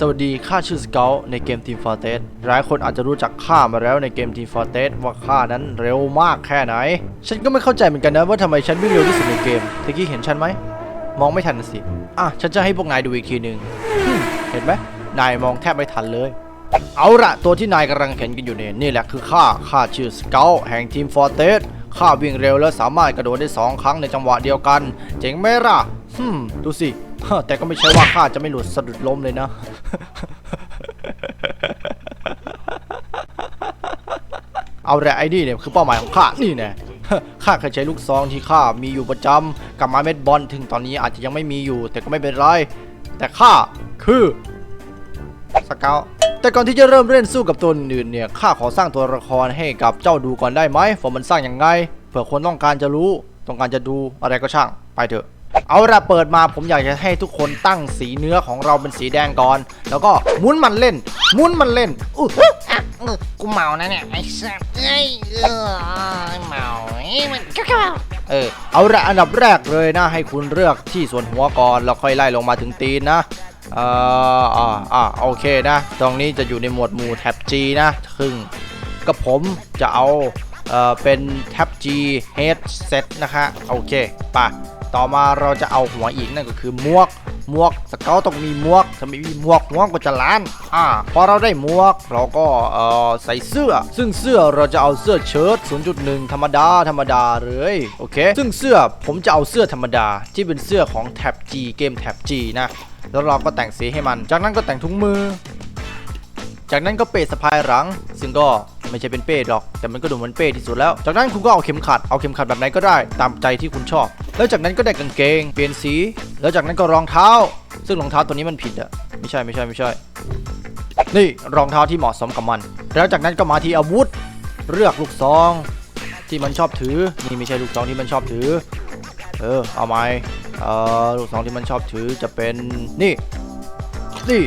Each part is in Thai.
สวัสดีข้าชื่อสเกลในเกม Team Fortress หลายคนอาจจะรู้จักข้ามาแล้วในเกม Team Fortress ว่าข้านั้นเร็วมากแค่ไหน ฉันก็ไม่เข้าใจเหมือนกันนะว่าทำไมฉันวิ่งเร็วที่สุดในเกมตะกี้เห็นฉันไหม มองไม่ทันสิ อะ ฉันจะให้พวกนายดูอีกทีหนึ่งฮึ่มเห็นไหมนายมองแทบไม่ทันเลย เอาละตัวที่นายกำลังเห็นกันอยู่เนี่ยนี่แหละคือข้าข้าชื่อสเกลแห่งทีมฟอร์เตสข้าวิ่งเร็วและสามารถกระโดดได้สองครั้งในจังหวะเดียวกัน เจ๋งไหมล่ะฮึมดูสิ แต่ก็ไม่ใช่ว่าข้าจะไม่หลุดสะดุดล้มเลยนะ เอาแหละไอ้นี่เนี่ยคือเป้าหมายของข้านี่แน่ข้าเคยใช้ลูกซองที่ข้ามีอยู่ประจำกับไม้เม็ดบอลถึงตอนนี้อาจจะยังไม่มีอยู่ แต่ก็ไม่เป็นไร แต่ข้าคือสเกลแต่ก่อนที่จะเริ่มเล่นสู้กับตัวอื่นเนี่ยข้าขอสร้างตัวละครให้กับเจ้าดูก่อนได้ไหมว่ามันสร้างอย่างไงเผื่อคนต้องการจะรู้ ต้องการจะดูอะไรก็ช่าง ไปเถอะ เอาละเปิดมาผมอยากจะให้ทุกคนตั้งสีเนื้อของเราเป็นสีแดงก่อน แล้วก็หมุนมันเล่นหมุนมันเล่นอู้อะเออกูเมานะเนี่ยไอ้สัสเอ้ยเออเมาเอ้ยมันก็ก็เออเอาละอันดับแรกเลยนะ ให้คุณเลือกที่ส่วนหัวก่อนแล้วค่อยไล่ลงมาถึงตีนนะเอ่ออ่าอ่าโอเคนะ ตรงนี้จะอยู่ในหมวดหมู่แท็บ G นะซึ่งกับผมจะเอาเอ่อเป็นแท็บ G headset นะคะโอเคป่ะ ต่อมาเราจะเอาหัวอีกนั่นก็คือหมวกหมวกสเกลต้องมีหมวกถ้าไม่มีหมวกหัวก็จะล้านอ่าพอเราได้หมวกเราก็เอ่อใส่เสื้อ ซึ่งเสื้อเราจะเอาเสื้อเชิ้ต0.1 ธรรมดาธรรมดาเลยโอเค ซึ่งเสื้อผมจะเอาเสื้อธรรมดาที่เป็นเสื้อของแท็บ G เกมแท็บ G นะแล้วเราก็แต่งสีให้มัน จากนั้นก็แต่งถุงมือ จากนั้นก็เป้สะพายหลัง ซึ่งก็ไม่ใช่เป็นเป้หรอก แต่มันก็ดูเหมือนเป้ที่สุดแล้ว จากนั้นคุณก็เอาเข็มขัด เอาเข็มขัดแบบไหนก็ได้ ตามใจที่คุณชอบ แล้วจากนั้นก็ได้กางเกง เปลี่ยนสี แล้วจากนั้นก็รองเท้า ซึ่งรองเท้าตัวนี้มันผิดอะไม่ใช่ไม่ใช่ไม่ใช่ นี่รองเท้าที่เหมาะสมกับมัน แล้วจากนั้นก็มาที่อาวุธ เลือกลูกซอง ที่มันชอบถือ นี่ไม่ใช่ลูกซองที่มันชอบถือ เออเอาไหมเอ่อลูกซองที่มันชอบถือจะเป็นนี่นี่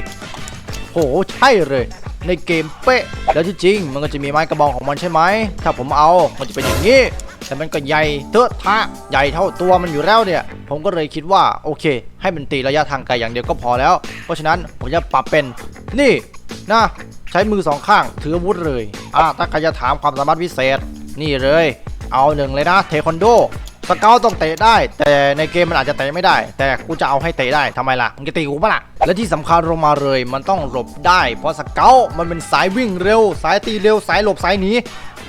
โหใช่เลยในเกมเป๊ะ แล้วที่จริงมันก็จะมีไม้กระบองของมันใช่ไหม ถ้าผมเอา มันจะเป็นอย่างนี้ แต่มันก็ใหญ่เทอะทะใหญ่เท่าตัวมันอยู่แล้วเนี่ย ผมก็เลยคิดว่าโอเค ให้มันตีระยะทางไกลอย่างเดียวก็พอแล้ว เพราะฉะนั้นผมจะปรับเป็นนี่นะใช้มือสองข้างถืออาวุธเลยอะถ้าใครจะถามความสามารถพิเศษ นี่เลย เอาหนึ่งเลยนะเทควันโดสเกลต้องเตะได้ แต่ในเกมมันอาจจะเตะไม่ได้ แต่กูจะเอาให้เตะได้ทำไมล่ะมึงจะตีกูปะล่ะและที่สำคัญลงมาเลย มันต้องหลบได้ เพราะสเกลมันเป็นสายวิ่งเร็ว สายตีเร็วสายหลบสายหนี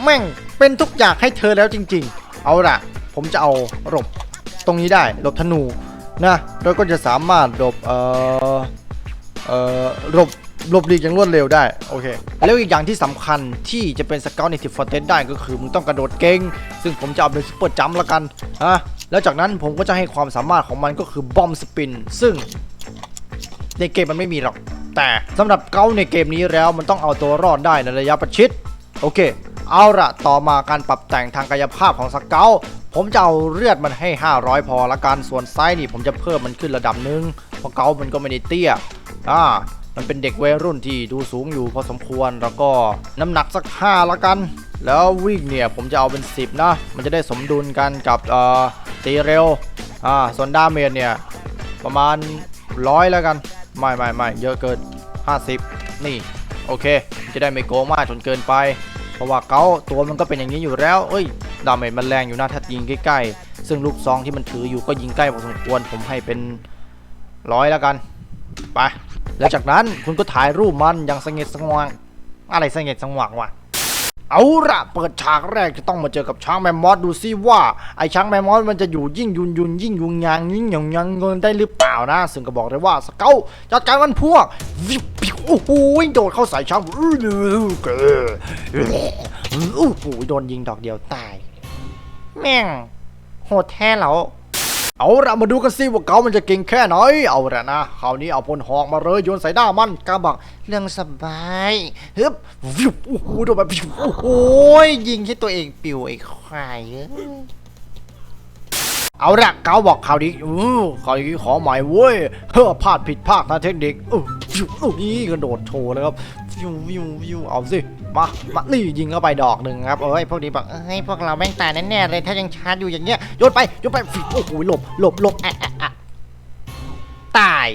แม่งเป็นทุกอย่างให้เธอแล้วจริง ๆ เอาล่ะ ผมจะเอาหลบตรงนี้ได้หลบธนูนะแล้วก็จะสามารถหลบเอ่อเอ่อหลบหลบหลีกอย่างรวดเร็วได้โอเคแล้วอีกอย่างที่สำคัญที่จะเป็นสเกลในทิฟฟอร์เตสได้ก็คือมึงต้องกระโดดเก่ง ซึ่งผมจะเอาเป็นซุปเปอร์จัมป์ละกันฮะแล้วจากนั้นผมก็จะให้ความสามารถของมันก็คือบอมสปิน ซึ่งในเกมมันไม่มีหรอก แต่สำหรับเกาในเกมนี้แล้วมันต้องเอาตัวรอดได้ในระยะประชิดโอเค เอาละต่อมาการปรับแต่งทางกายภาพของสเกลผมจะเอาเลือดมันให้ 500 พอละกันส่วนไซส์นี่ผมจะเพิ่มมันขึ้นระดับหนึ่งเพราะเกามันก็ไม่ได้เตี้ยอ่ามันเป็นเด็กวัยรุ่นที่ดูสูงอยู่พอสมควรแล้วก็น้ำหนักสัก 5 ละกัน แล้ววิ่งเนี่ยผมจะเอาเป็น 10 นะ มันจะได้สมดุลกันกับเอ่อตีเร็วอ่าส่วนดาเมจเนี่ยประมาณร้อยแล้วกัน ไม่ไม่ไม่เยอะเกิน 50 นี่ โอเค จะได้ไม่โกงมากจนเกินไป ราะว่าเกาตัวมันก็เป็นอย่างนี้อยู่แล้ว เอ้ย ดาเมจมันแรงอยู่นะถ้ายิงใกล้ๆ ซึ่งลูกซองที่มันถืออยู่ก็ยิงใกล้พอสมควร ผมให้เป็นร้อยแล้วกัน ไป แล้วจากนั้นคุณก็ถ่ายรูปมันอย่างสงบสงวงอะไรสงบสงวังวะเอาละเปิดฉากแรกจะต้องมาเจอกับช้างแมมมอสดูซิว่าไอ้ช้างแมมมอสมันจะอยู่ยิ่งยุนยุนยิ่งยุงยางยิ่งหยงยังเงินได้หรือเปล่านะ ซึ่งก็บอกเลยว่าสเกลจัดการมันพวกวิบวิบ โอ้โหโดดเข้าใส่ช้างอื้อเกอโอ้โหโดนยิงดอกเดียวตาย แม่ง โหดแท้เหรอเอาละมาดูกันสิว่าเกามันจะเก่งแค่ไหน เอาละนะ คราวนี้เอาพลหอกมาเลยโยนใส่หน้ามันกาบังเรื่องสบายฮึบวิบโอ้โหโดนแบบโอ้โหยยิงให้ตัวเองปิวไอ้ควาย เอาละเกาบอกข่าวดีอู้ข่าวดีขอใหม่เว้ย เฮ้อพลาดผิดพลาดทางเทคนิคอู้วิวอู้นี่กระโดดโชว์เลยครับวิววิววิวเอาสิ มามานี่ยิงเข้าไปดอกหนึ่งครับ เอ้ยพวกนี้บอกเอ้ยพวกเราแม่งตายแน่ๆเลย ถ้ายังชาร์จอยู่อย่างเงี้ย โยนไป โยนไปฟิโอ้โหหลบหลบหลบอะอะอะตาย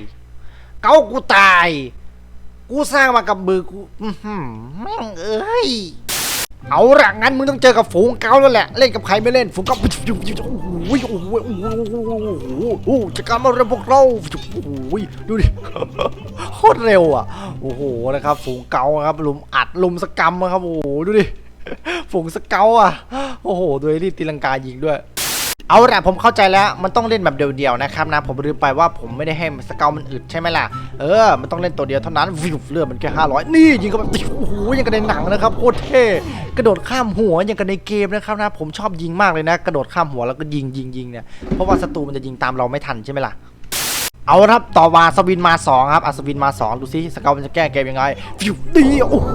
เกากูตาย กูสร้างมากับมือกูแม่งเอ้ย เอาละงั้นมึงต้องเจอกับฝูงเกาแล้วแหละ เล่นกับใครไม่เล่นฝูงเกาโอ้โหโอ้โหโอ้โหโอ้โหโอ้โหจะการมาเริ่มพวกเราโอ้โหดูดิโคตรเร็วอะโอ้โหนะครับ ฝูงเกาครับลุมอัดลุมสกรรมครับโอ้โหดูดิฝูงสเกาอะโอ้โหโดยรีบตีลังกายิงด้วย เอาละผมเข้าใจแล้วมันต้องเล่นแบบเดียวๆนะครับนะผมลืมไปว่าผมไม่ได้ให้สเกลมันอึดใช่ไหมล่ะเออมันต้องเล่นตัวเดียวเท่านั้นวิวเลือดมันแค่500 นี่ยิงก็แบบโอ้โหยังกันในหนังนะครับโคตรเท่กระโดดข้ามหัวยังกันในเกมนะครับนะผมชอบยิงมากเลยนะ กระโดดข้ามหัวแล้วก็ยิงยิงยิงเนี่ยเพราะว่าศัตรูมันจะยิงตามเราไม่ทันใช่ไหมล่ะ เอาครับต่อมาสวินมา2ครับอัศวินมา2ดูซิสเกลมันจะแก้เกมยังไงฟิวดีโอ้โห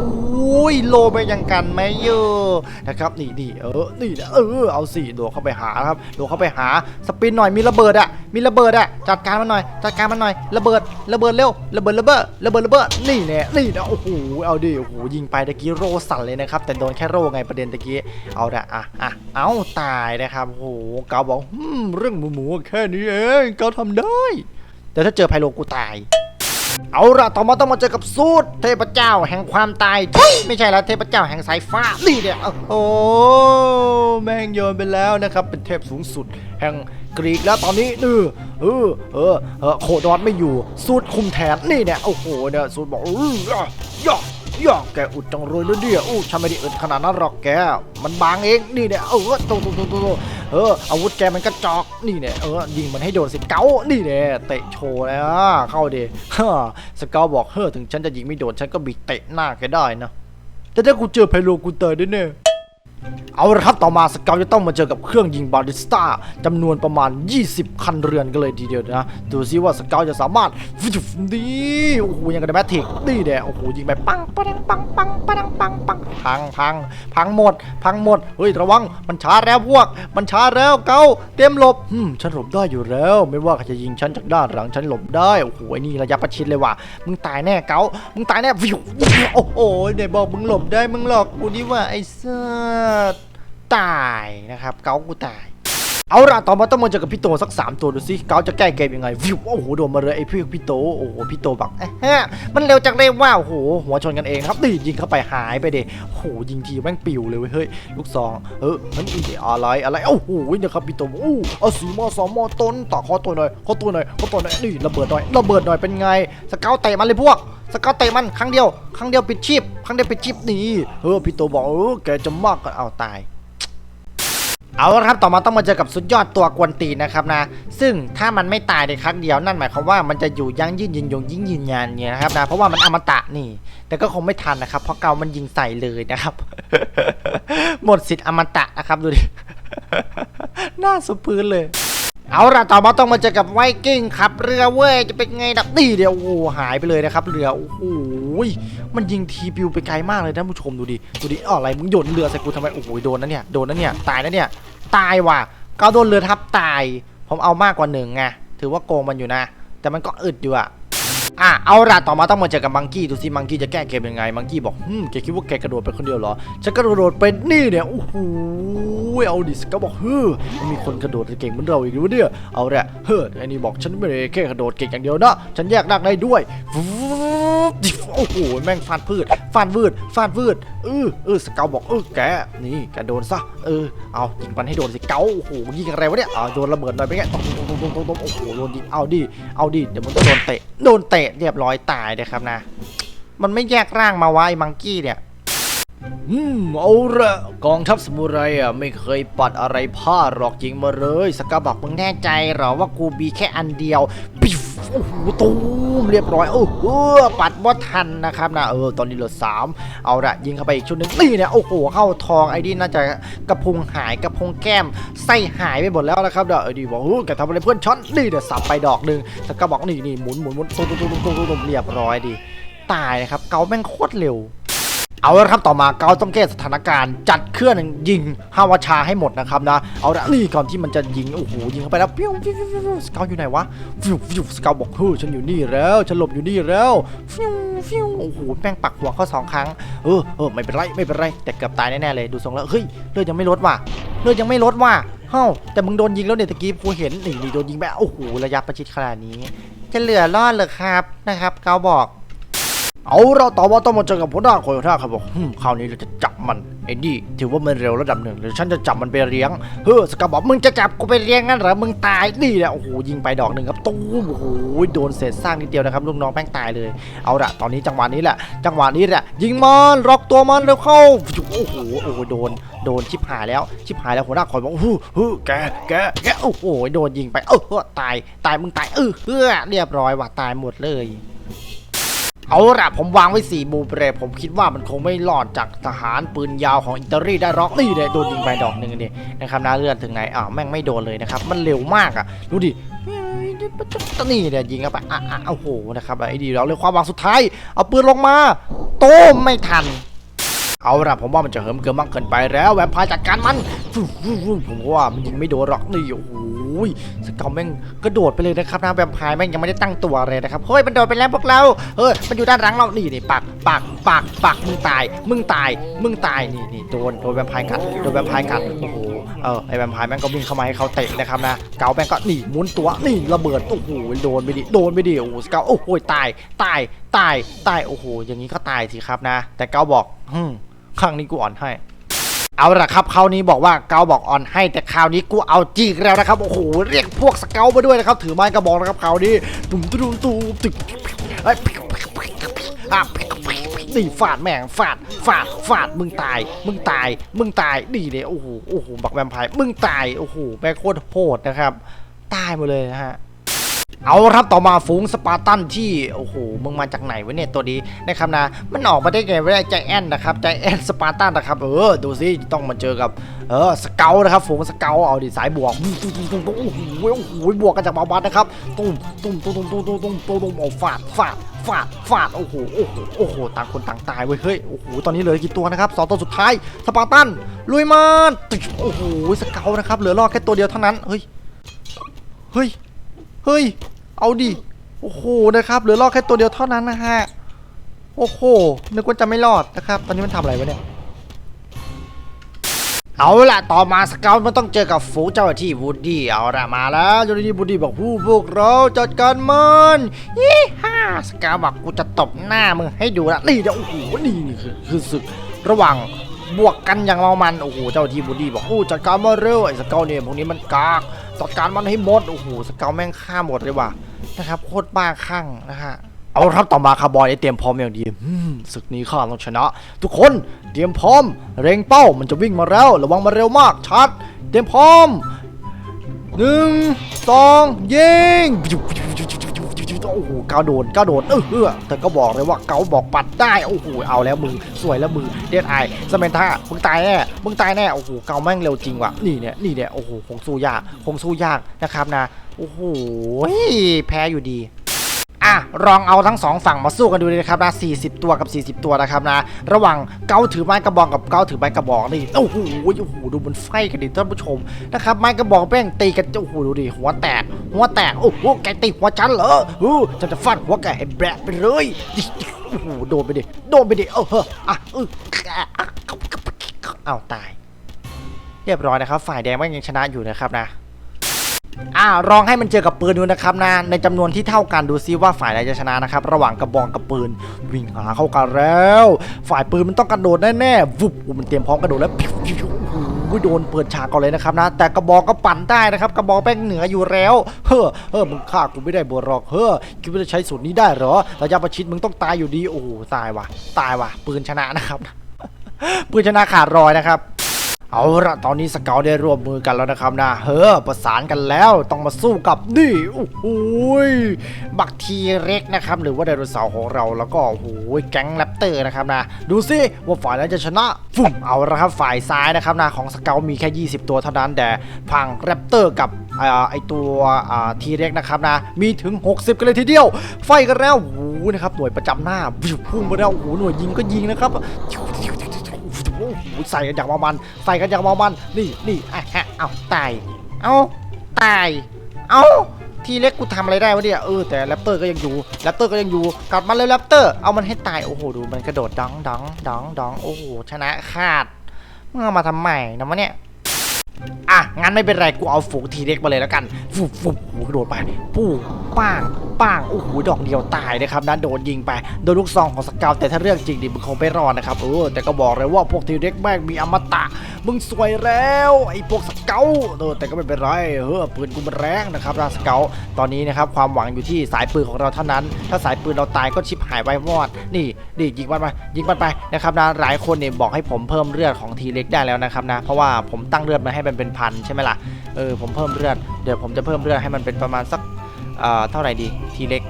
โลไปยังกันไหมเยอะนะครับนี่นี่เออนี่นะเออเอาสิโดเข้าไปหาครับโดเข้าไปหาสปินหน่อยมีระเบิดอะมีระเบิดอะจัดการมันหน่อยจัดการมันหน่อยระเบิดระเบิดเร็วระเบิดระเบิดระเบิดระเบิดนี่แน่นี่นะโอ้โหเอาดิโอ้โหยิงไปตะกี้โรสั่นเลยนะครับแต่โดนแค่โรไงประเด็นตะกี้เอาละอะอะเอาตายนะครับโอ้โหเกาบอกเรื่องหมูหมูๆแค่นี้เองเกาทำได้ แต่ถ้าเจอไพโลกูตาย เอาละต่อมาต้องมาเจอกับสูตรเทพเจ้าแห่งความตายทุยไม่ใช่แล้วเทพเจ้าแห่งสายฟ้านี่เนี่ยโอ้โหแม่งโยนไปแล้วนะครับ เป็นเทพสูงสุด แห่งกรีกแล้วตอนนี้เออเออเออโคดอนไม่อยู่สูตรคุมแทนนี่เนี่ยโอ้โหเนี่ยสูตรบอกอ ยอ่แกอุดจังเลยเดียอู้ฉันไม่ได้อึดขนาดนั้นหรอกแก มันบางเอง นี่เนี่ย เออโตโตโตโตเออ อาวุธแกมันกระจอก นี่เนี่ย เออ ยิงมันให้โดนสิเก้านี่เนี่ยเตะโชว์เลยอะเข้าดิฮ่าสเกาบอกเฮ้อถึงฉันจะยิงไม่โดน ฉันก็บีเตะหน้าแกได้นะ แต่ถ้ากูเจอไพโลกูเตายแน่ย เอาละครับต่อมาสเกาจะต้องมาเจอกับเครื่องยิงบาลิสต้าจำนวนประมาณ 20 คันเรือนกันเลยทีเดียวนะ ดูซิว่าสเกาจะสามารถฟิวดีโอ้โหยังกับแมททิกนี่แหละโอ้โหยิงไปปังปังปังปังปังปังปังพังพังพังหมด พังหมดเฮ้ยระวังมันช้าแล้วพวก มันช้าแล้วเกาเตรียมหลบอืมฉันหลบได้อยู่แล้ว ไม่ว่าจะยิงฉันจากด้านหลังฉันหลบได้โอ้โหไอ้นี่ระยะประชิดเลยว่ะมึงตายแน่เกามึงตายแน่วิวโอ้โหเดี๋ยบอกมึงหลบได้มึงหลอกกูนี่ว่าไอ้สัสตายนะครับเกากูตาย เอาละต่อมาต้องมาเจอกับพี่โตสัก 3 ตัวดูสิเกาจะแก้เกมยังไงวิวโอ้โหโดนมาเลยไอ้พี่พี่โตโอ้โหพี่โตบักเอ๊ะฮะมันเร็วจังเลยว่าโอ้โหหัวชนกันเองครับนี่ยิงเข้าไปหายไปเด็โอ้โหยิงทีแม่งปิวเลยเว้ยเฮ้ยลูกซองเออมันอีอะไรอะไรโอ้โหนะครับพี่โตโอ้เอาสีมอสองมอต้นต่อคอตัวหน่อยคอตัวหน่อยคอตัวหน่อยนี่ระเบิดหน่อยระเบิดหน่อยเป็นไงสเกาเตะมันเลยพวก สเกาเตะมันครั้งเดียว ครั้งเดียวปิดชีพ ครั้งเดียวปิดชีพนี่เออพี่โตบอกเออแกจะมากกันเอาตาย เอาละครับต่อมาต้องมาเจอกับสุดยอดตัวกวนตีนนะครับนะ ซึ่งถ้ามันไม่ตายในครั้งเดียวนั่นหมายความว่ามันจะอยู่ยั้งยืนยิงยงยิ่งยืนยานเนี่ยนะครับนะเพราะว่ามันอมตะนี่ แต่ก็คงไม่ทันนะครับ เพราะเกามันยิงใส่เลยนะครับ หมดสิทธิ์อมตะนะครับดูดิหน้าสุดพื้นเลย เอาละต่อมาต้องมาเจอกับไวกิ้งขับเรือเว้ยจะเป็นไงดับนี่เดียวโอ้หายไปเลยนะครับเรือโอ้โหมันยิงทีปิวไปไกลมากเลยท่านผู้ชมดูดิดูดิอ๋ออะไรมึงโยนเรือใส่กูทำไมโอ้โหโดนนะเนี่ยโดนนะเนี่ยตายนะเนี่ยตายว่ะก็โดนเรือทับตาย ผมเอามากกว่าหนึ่งไงถือว่าโกงมันอยู่นะ แต่มันก็อึดอยู่อะ อะเอาละต่อมาต้องมาเจอกับมังกี้ดูสิมังกี้จะแก้เกมยังไงมังกี้บอกฮึมแกคิดว่าแกกระโดดไปคนเดียวเหรอฉันกระโดดเป็นนี่เนี่ยโอ้โหเอาดิสก็บอกเฮ้อมีคนกระโดดเก่งเหมือนเราอีกหรือวะเนี่ยเอาละเฮ้อไอ้นี่บอกฉันไม่ได้แค่กระโดดเก่งอย่างเดียวนะฉันแยกดักได้ด้วย ฟูบโอ้โหแม่งฟาดพืชฟาดวืดฟาดวืดเออเออสเกาบอกเออแกนี่แกโดนซะเออเอายิงมันให้โดนสิเกาโอ้โหยิงอะไรวะเนี่ยเอาโดนระเบิดหน่อยไปแกตรงตรงตรงตรงตรงโอ้โหโดนยิงเอาดิเอาดิเดี๋ยวมันก็โดนเตะโดนเตะเรียบร้อยตายนะครับนะ มันไม่แยกร่างมาไว้มังกี้เนี่ยอืมเอาละกองทัพสมุไรอะไม่เคยปัดอะไรพลาหรอกจริงมาเลย สกาบอกมึงแน่ใจเหรอว่ากูมีแค่อันเดียวปิว โอ้โหตูมเรียบร้อยโอ้โหปัดว่าทันนะครับนะเออตอนนี้เหลือสามเอาละยิงเข้าไปอีกชุดหนึ่งนี่เนี่ยโอ้โหเข้าทองไอ้นี่น่าจะกระพุงหายกระพุงแก้มไส้หายไปหมดแล้วนะครับเดี๋ยวไอ้ดีบอกเออแกทำอะไรเพื่อนช็อตนี่เดี๋ยวสับไปดอกหนึ่งแต่ก็บอกนี่นี่หมุนหมุนหมุนตุ้มตุ้มตุ้มตุ้มตุ้มเรียบร้อยดี ตายนะครับเกาแม่งโคตรเร็ว เอาละครับต่อมาเกาต้องแก้สถานการณ์จัดเครื่องยิงฮาวาชาให้หมดนะครับนะเอาละนี่ก่อนที่มันจะยิงโอ้โหยิงเข้าไปแล้วปิ้วปิ้วปิ้วสเกาอยู่ไหนวะฟิวฟิวสเกาบอกเฮ้ยฉันอยู่นี่แล้วฉันหลบอยู่นี่แล้วฟิวฟิวโอ้โหแป้งปักหัวเข้าสองครั้งเออเออไม่เป็นไรไม่เป็นไรแต่เกือบตายแน่ๆเลยดูทรงแล้วเฮ้ยเลือดยังไม่ลดว่ะเลือดยังไม่ลดว่ะเฮ้าแต่มึงโดนยิงแล้วเนี่ยตะกี้กูเห็นนี่นี่โดนยิงแบบโอ้โหระยะประชิดขนาดนี้ จะเหลือรอดเหรอครับนะครับ เกาบอก เอาเราต่อมาต้องมาเจอกับหัวหน้าคนหัวหน้าเขาบอกหึ่มคราวนี้เราจะจับมันไอ้นี่ถือว่ามันเร็วระดับหนึ่งเดี๋ยวฉันจะจับมันไปเลี้ยงเฮ้อสกาบอกมึงจะจับกูไปเลี้ยงงั้นเหรอมึงตายนี่แหละโอ้โหยิงไปดอกหนึ่งครับตู้มโอ้โหโดนเศษสร้างนิดเดียวนะครับลูกน้องแป้งตายเลยเอาละตอนนี้จังหวะนี้แหละ จังหวะนี้แหละยิงมันล็อกตัวมันเร็วเข้าโอ้โหโอ้โหโดนโดนชิบหายแล้วชิบหายแล้วหัวหน้าคอยบอกฮู้ฮู้แกแกแกโอ้โหโดนยิงไปเออตายตายมึงตายเออเฮ้อเรียบร้อยว่ะตายหมดเลย เอาละผมวางไว้สี่บูเปรผมคิดว่ามันคงไม่รอดจากทหารปืนยาวของอิตาลีได้หรอกนี่เลยโดนยิงไปดอกหนึ่งนี่นะครับน่าเลือดถึงไหนอ้าวแม่งไม่โดนเลยนะครับ มันเร็วมากอะดูดินี่เนี่ยยิงเข้าไปอะอะโอ้โหนะครับไอ้ดีแล้วเลยความหวังสุดท้าย เอาปืนลงมา โต้มไม่ทัน เอาละผมว่ามันจะเหิมเกินมากเกินไปแล้วแวมพร์จัดการมันผมว่ามันยิงไม่โดนหรอกนี่โอ้โหสเกลแม่งกระโดดไปเลยนะครับนะแวมพร์แม่งยังไม่ได้ตั้งตัวเลยนะครับเฮ้ยมันโดดไปแล้วพวกเราเฮ้ยมันอยู่ด้านหลังเรานี่นี่ปากปากปากปากมึงตาย มึงตาย มึงตายนี่นี่โดนโดนแวมพร์กัดโดนแวมพร์กัดโอ้โหเออไอแวมพร์แม่งก็วิ่งเข้ามาให้เขาเตะนะครับนะเกาแม่งก็นี่หมุนตัวนี่ระเบิดโอ้โหโดนไปดิโดนไปดิโอ้โหสเกลโอ้โหตายตายตายตายโอ้โหอย่างนี้ก็ตายสิครับนะ แต่เกาบอกฮึม ครั้งนี้กูอ่อนให้ เอาละครับคราวนี้บอกว่าเกาบอกอ่อนให้ แต่คราวนี้กูเอาจริงแล้วนะครับ โอ้โห เรียกพวกสเกลมาด้วยนะครับ ถือไม้กระบอกนะครับคราวนี้ตุ้มตุ้มตุ้มตึกเอ้ยอะนี่ฟาดแม่งฟาดฟาดฟาดมึงตาย มึงตาย มึงตายดีเลยโอ้โหโอ้โหบักแวมไพร์มึงตายโอ้โหแม่โคตรโหดนะครับ ตายหมดเลยนะฮะ เอาครับต่อมาฝูงสปาร์ตันที่โอ้โหมึงมาจากไหนวะเนี่ยตัวนี้นะครับนะมันออกมาได้ไงไม่ได้ใจแอนนะครับใจแอนสปาร์ตันนะครับเออดูสิต้องมาเจอกับเออสเกลนะครับฝูงสเกลเอาดิสายบวกตุ้มตุ้มตุ้มตุ้มโอ้โหโอ้โหบวกกันจากบาบัสนะครับตุ้มตุ้มตุ้มตุ้มตุ้มตุ้มตุ้มตุ้มตุ้มโอ้ฟาดฟาดฟาดฟาดโอ้โหโอ้โหโอ้โหต่างคนต่างตายเว้ยเฮ้ยโอ้โหตอนนี้เหลือกี่ตัวนะครับสองตัวสุดท้ายสปาร์ตันลุยมันตึ๊กโอ้โหสเกลนะครับเหลือรอดแค่ตัวเดียวเท่านั้นเฮ้ยเฮ้ยเฮ้ย เอาดิ โอ้โหนะครับเหลือรอดแค่ตัวเดียวเท่านั้นนะฮะ โอ้โห นึกว่าจะไม่รอดนะครับ ตอนนี้มันทำอะไรวะเนี่ย เอาละต่อมาสเกลมันต้องเจอกับฝูงเจ้าที่วูดดี้ เอาละมาแล้วเจ้าที่วูดดี้บอกผู้พวกเราจัดการมันยี่ห้าสเกลบอกกูจะตบหน้ามึงให้ดูละนี่เดี๋ยวโอ้โหนี่นี่คือคือศึกระหว่างบวกกันอย่างเมามัน โอ้โห เจ้าที่วูดดี้บอกโอ้จัดการมาเร็วไอ้สเกลเนี่ยพวกนี้มันกาก จัดการมันให้หมด โอ้โห สเกลแม่งฆ่าหมดเลยว่ะ นะครับโคตรบ้าคลั่งนะฮะเอาครับต่อมาคาร์บอยได้เตรียมพร้อมอย่างดีศึกนี้ข้าต้องชนะ ทุกคนเตรียมพร้อม เร่งเป้ามันจะวิ่งมาแล้ว ระวังมันเร็วมากชัด เตรียมพร้อมหนึ่งสองยิง โอ้โหก้าวโดนก้าวโดนเออเออก็บอกเลยว่าเกาบอกปัดได้โอ้โหเอาแล้วมือสวยแล้วมือเดดไอสเมนท่ามึงตายแน่มึงตายแน่โอ้โหเกาแม่งเร็วจริงว่ะนี่เนี่ยนี่เนี่ยโอ้โหคงสู้ยากคงสู้ยากนะครับนะโอ้โหแพ้อยู่ดี อะลองเอาทั้งสองฝั่งมาสู้กันดูเลยนะครับนะ40 ตัวกับ 40 ตัวนะครับนะ ระหว่างเกาถือไม้กระบอกกับเกาถือไม้กระบอกนี่โอ้โหโอ้โหดูมันไฟกันดิท่านผู้ชมนะครับไม้กระบอกแป้งตีกันโอ้โหดูดิหัวแตก หัวแตกโอ้โหแกตีหัวฉันเหรอเออฉันจะฟาดหัวแกให้แบะไปเลยโอ้โหโดนไปดิโดนไปดิเออเฮ้ออะเออเอาตาย เรียบร้อยนะครับ ฝ่ายแดงแม่ยังชนะอยู่นะครับนะ อ่าลองให้มันเจอกับปืนดูนะครับนะในจำนวนที่เท่ากันดูซิว่าฝ่ายใดจะชนะนะครับ ระหว่างกระบองกับปืนวิ่งหาเข้ากันแล้ว ฝ่ายปืนมันต้องกระโดดแน่ๆวุบมันเตรียมพร้อมกระโดดแล้วพิวพิวโอ้โดนเปิดฉากก่อนเลยนะครับนะ แต่กระบอกก็ปั่นได้นะครับ กระบอกแป้งเหนืออยู่แล้ว เฮ้อเฮ้อมึงฆ่ากูไม่ได้บัวหรอกเฮ้อคิดว่าจะใช้สูตรนี้ได้เหรอระยะประชิดมึงต้องตายอยู่ดีโอ้โหตายว่ะ ตายว่ะ ปืนชนะนะครับ ปืนชนะขาดรอยนะครับ เอาละตอนนี้สเกลได้ร่วมมือกันแล้วนะครับนะ เฮ้อประสานกันแล้วต้องมาสู้กับนี่โอ้โหยบักทีเร็กนะครับ หรือว่าไดโนเสาร์ของเราแล้วก็โอ้โหยแก๊งแรปเตอร์นะครับนะ ดูสิว่าฝ่ายนั้นจะชนะฟุ่มเอาละครับฝ่ายซ้ายนะครับนะของสเกลมีแค่ 20 ตัวเท่านั้นแต่พังแรปเตอร์กับอไอตัวทีเร็กนะครับนะมีถึง 60 กันเลยทีเดียว ไฟกันแล้วโอ้โหนะครับหน่วยประจำหน้าพุ่งไปแล้วโอ้โหหน่วยยิงก็ยิงนะครับ ใส่กันอย่างเมามัน ใส่กันอย่างเมามัน นี่นี่อะฮะเอาตาย เอาตาย เอาทีเล็กกูทำอะไรได้วะเนี่ย เออแต่แรปเตอร์ก็ยังอยู่ แรปเตอร์ก็ยังอยู่ กลับมาเลยแรปเตอร์ เอามันให้ตาย โอ้โห ดูมันกระโดดดังดังดังดังโอ้โห ชนะขาดมึงเอามาทำใหม่นะวะเนี่ย อะ งั้นไม่เป็นไร กูเอาฝูงทีเด็กมาเลยแล้วกัน ฟุบฟุบโอ้โหกระโดดไปปู้ป้างป้าง โอ้โห ดอกเดียวตายนะครับนั้นโดนยิงไป โดนลูกซองของสกาว แต่ถ้าเรื่องจริงดิมึงคงไม่รอดนะครับ เออ แต่ก็บอกเลยว่าพวกทีเด็กแม่งมีอมตะ มึงสวยแล้วไอ้พวกสเกลเออแต่ก็ไม่เป็นไรเออปืนกูมันแรงนะครับนะสเกลตอนนี้นะครับความหวังอยู่ที่สายปืนของเราเท่านั้น ถ้าสายปืนเราตายก็ชิบหายไปวอด นี่นี่ยิงมันไปยิงมันไปนะครับนะหลายคนเนี่ยบอกให้ผมเพิ่มเลือดของทีเล็กได้แล้วนะครับนะเพราะว่าผมตั้งเลือดมาให้มันเป็นพันใช่ไหมล่ะเออผมเพิ่มเลือดเดี๋ยวผมจะเพิ่มเลือดให้มันเป็นประมาณสักเอ่อเท่าไหร่ดีทีเล็ก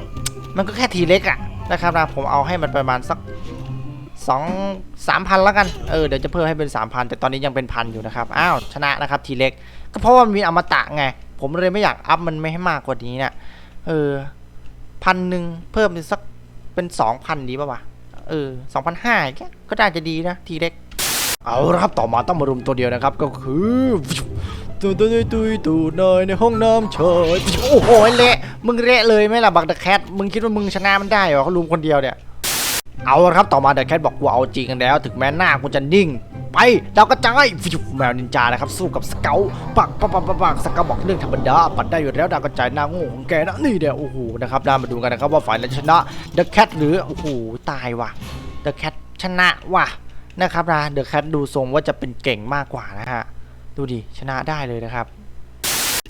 มันก็แค่ทีเล็กอะนะครับนะผมเอาให้มันประมาณสัก สองสามพันแล้วกัน เออ เดี๋ยวจะเพิ่มให้เป็นสามพันแต่ตอนนี้ยังเป็นพันอยู่นะครับ อ้าว ชนะนะครับทีเล็ก ก็เพราะว่ามันมีอมตะไง ผมเลยไม่อยากอัพมันไม่ให้มากกว่านี้นะเออพันหนึ่งเพิ่มเป็นสักเป็นสองพันดีป่าวะ เออสองพันห้าก็น่าจะดีนะทีเล็ก เอาครับต่อมาต้องมารุมตัวเดียวนะครับ ก็คือตุยตุยตุยตุยนอยในห้องน้ำเฉยโอ้โหเละ มึงเละเลยไหมล่ะบักเดอะแคท มึงคิดว่ามึงชนะมันได้เหรอเขารุมคนเดียวเนี่ย เอาละครับต่อมาเดอะแคทบอกกูเอาจริงกันแล้ว ถึงแม้หน้ากูจะนิ่ง ไปดาวกระจายฟิวแมวนินจานะครับสู้กับสเกลปักปักปักปักสเกลบอกเรื่องธรรมดาปัดได้อยู่แล้วดาวกระจายหน้าโง่ของแกนะนี่เดี๋ยวโอ้โหนะครับนามาดูกันนะครับว่าฝ่ายไหนชนะเดอะแคทหรือโอ้โหตายว่ะเดอะแคทชนะว่ะนะครับนะเดอะแคทดูทรงว่าจะเป็นเก่งมากกว่านะฮะดูดิชนะได้เลยนะครับ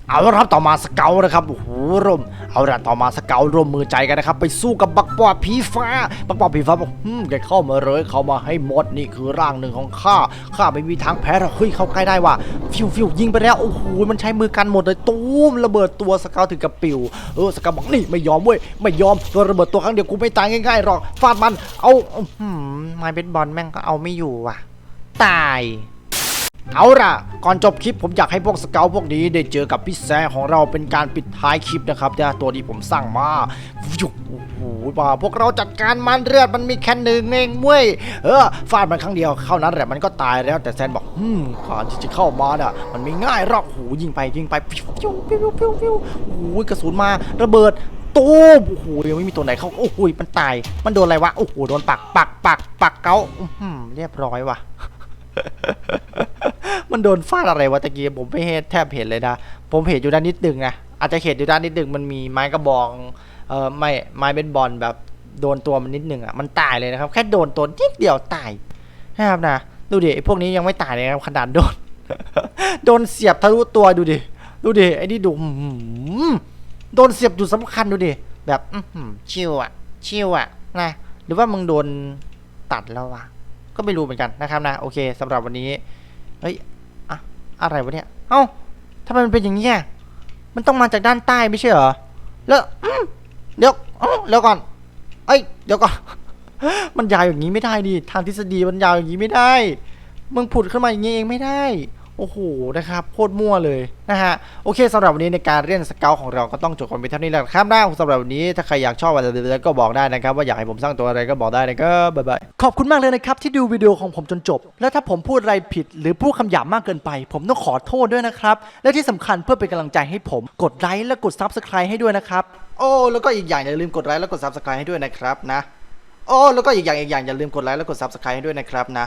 เอาละครับต่อมาสเกลนะครับโอ้โหรมเอาละต่อมาสเกลร่วมมือใจกันนะครับ ไปสู้กับบักปอบผีฟ้า บักปอบผีฟ้าบอกฮึมแกเข้ามาเลยเข้ามาให้หมดนี่คือร่างหนึ่งของข้าข้าไม่มีทางแพ้หรอกเฮ้ยเข้าใกล้ได้ว่ะฟิวฟิวยิงไปแล้วโอ้โหมันใช้มือกันหมดเลยตูมระเบิดตัวสเกลถึงกับปิวเออสเกลบอกนี่ไม่ยอมเว้ยไม่ยอมโดนระเบิดตัวครั้งเดียวกูไม่ตายง่ายๆหรอกฟาดมันเอาหืมไม้เบสบอลแม่งก็เอาไม่อยู่ว่ะ ตาย เอาล่ะ ก่อนจบคลิปผมอยากให้พวกสเกลพวกนี้ได้เจอกับพี่แซของเราเป็นการปิดท้ายคลิปนะครับเนี่ยตัวที่ผมสร้างมายุกโอ้โหมาพวกเราจัดการมันเลือดมันมีแค่หนึ่งเองเว้ยเออฟาดมันครั้งเดียวเข้านั้นแหละมันก็ตายแล้วแต่แซนบอกอืมก่อนที่จะเข้ามาน่ะ มันไม่ง่ายหรอกโอ้โหยิงไปยิงไปฟิวฟิวฟิวฟิวฟิวโอ้โหกระสุนมาระเบิดตูมโอ้โหยังไม่มีตัวไหนเข้าโอ้โหมันตาย มันโดนอะไรวะโอ้โหโดนปักปักปักปักเกาอื้อหือเรียบร้อยว่ะ มันโดนฟาดอะไรวะตะกี้ผมไม่เห็นแทบเห็นเลยนะ ผมเห็นอยู่ด้านนิดนึงนะอาจจะเห็นอยู่ด้านนิดนึงมันมีไม้กระบองเออไม่ไม้เบสบอลแบบโดนตัวมันนิดนึงอะมันตายเลยนะครับ แค่โดนตัวนิดเดียวตายนะครับนะดูดิไอ้พวกนี้ยังไม่ตายเลยนะครับขนาดโดน โดนเสียบทะลุตัวดูดิดูดิไอ้นี่ดูหือโดนเสียบจุดสำคัญดูดิแบบอชิวอะ ชิวอะนะหรือว่ามึงโดนตัดแล้ววะก็ไม่รู้เหมือนกันนะครับนะโอเคสำหรับวันนี้ เฮ้ยอะอะไรวะเนี่ย เอ้าทำไมมันเป็นอย่างนี้มันต้องมาจากด้านใต้ไม่ใช่เหรอ แล้วเดี๋ยวเดี๋ยวก่อน เอ้ย เดี๋ยวก่อน มันยาวอย่างนี้ไม่ได้ดิ ทางทฤษฎีมันยาวอย่างนี้ไม่ได้ มึงผุดขึ้นมาอย่างนี้เองไม่ได้ อ้โหนะครับโคตรมั่วเลยนะฮะโอเคสำหรับวันนี้ในการเรียนสเกลของเราก็ต้องจบกันไปเท่านี้แหละครับนะสำหรับวันนี้ถ้าใครอยากชอบอะไรก็บอกได้นะครับว่าอยากให้ผมสร้างตัวอะไรก็บอกได้นะครับบ๊ายบายขอบคุณมากเลยนะครับที่ดูวิดีโอของผมจนจบ และถ้าผมพูดอะไรผิด หรือพูดคำหยาบมากเกินไป ผมต้องขอโทษด้วยนะครับและที่สำคัญเพื่อเป็นกำลังใจให้ผมกดไลค์และกด Subscribe ให้ด้วยนะครับโอ้แล้วก็อีกอย่างอย่าลืมกดไลค์และกด Subscribe ให้ด้วยนะครับนะโอ้แล้วก็อีกอย่างอีกอย่างอย่าลืมกดไลค์และกด Subscribe ให้ด้วยนะครับนะ